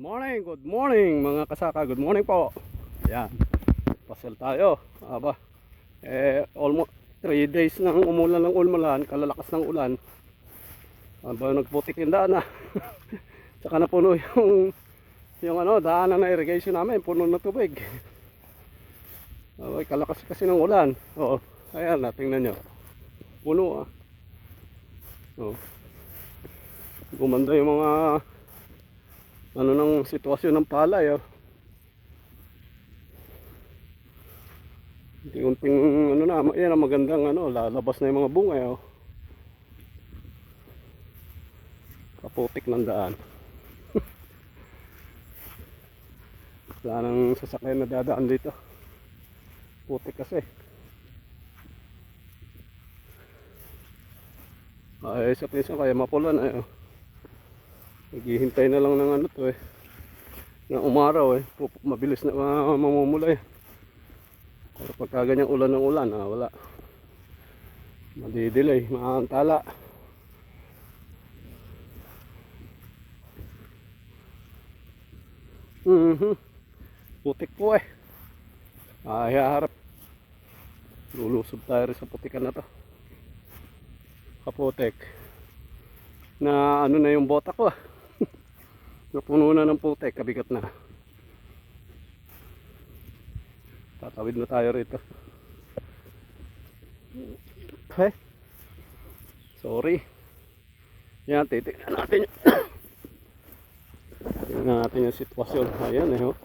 morning, good morning mga kasaka. Good morning po. Ayan. Pasal tayo. Aba. Eh, almost 3 days nang umulan ng ulmalan, kalalakas ng ulan. Aba, nagputik yung daan na. Tsaka na puno yung yung ano, daanan na irrigation namin, puno na tubig. Aba, kalakas kasi ng ulan. Oo. Ayan, na, tingnan nyo. Puno ah. Oo. Gumanda yung mga ano ng sitwasyon ng palay oh. Unting ano na, yan ang magandang ano, lalabas na yung mga bunga oh. Kaputik ng daan. Wala nang sasakyan na dadaan dito. Putik kasi. Ay, sa pinsan kaya mapulan ay oh. Naghihintay na lang ng ano to eh. Na umaraw eh. Mabilis na uh, mamumulay. Pero pagka ganyang ulan ng ulan, ah, wala. Madidelay, maantala. Mhm. Putik po eh. Ay, harap. Lulusob tayo rin sa putikan na to. Kaputik. Na ano na yung bota ko ah. Napuno na ng putek, kabigat na. Tatawid na tayo rito. Okay. Sorry. Yan, titignan natin. Tingnan natin yung sitwasyon. Ayan eh. Oh.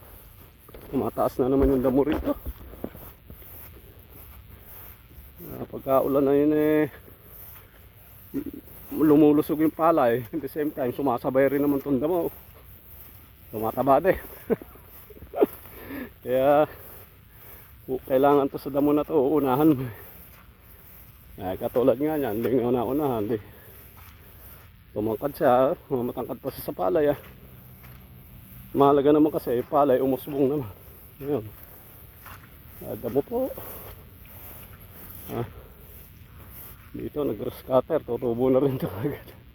Tumataas na naman yung damo rito. Pagka-ulan na yun eh lumulusog yung palay at the same time sumasabay rin naman tunda mo tumataba din. Kaya kailangan to sa damo na to unahan mo. Ay katulad nga yan hindi nga naunahan di. Tumangkad siya matangkad pa siya sa palay ah. mahalaga naman kasi palay umusbong naman. Yun Ah, damo po. Ah. Dito nag-grass cutter tutubo na rin to agad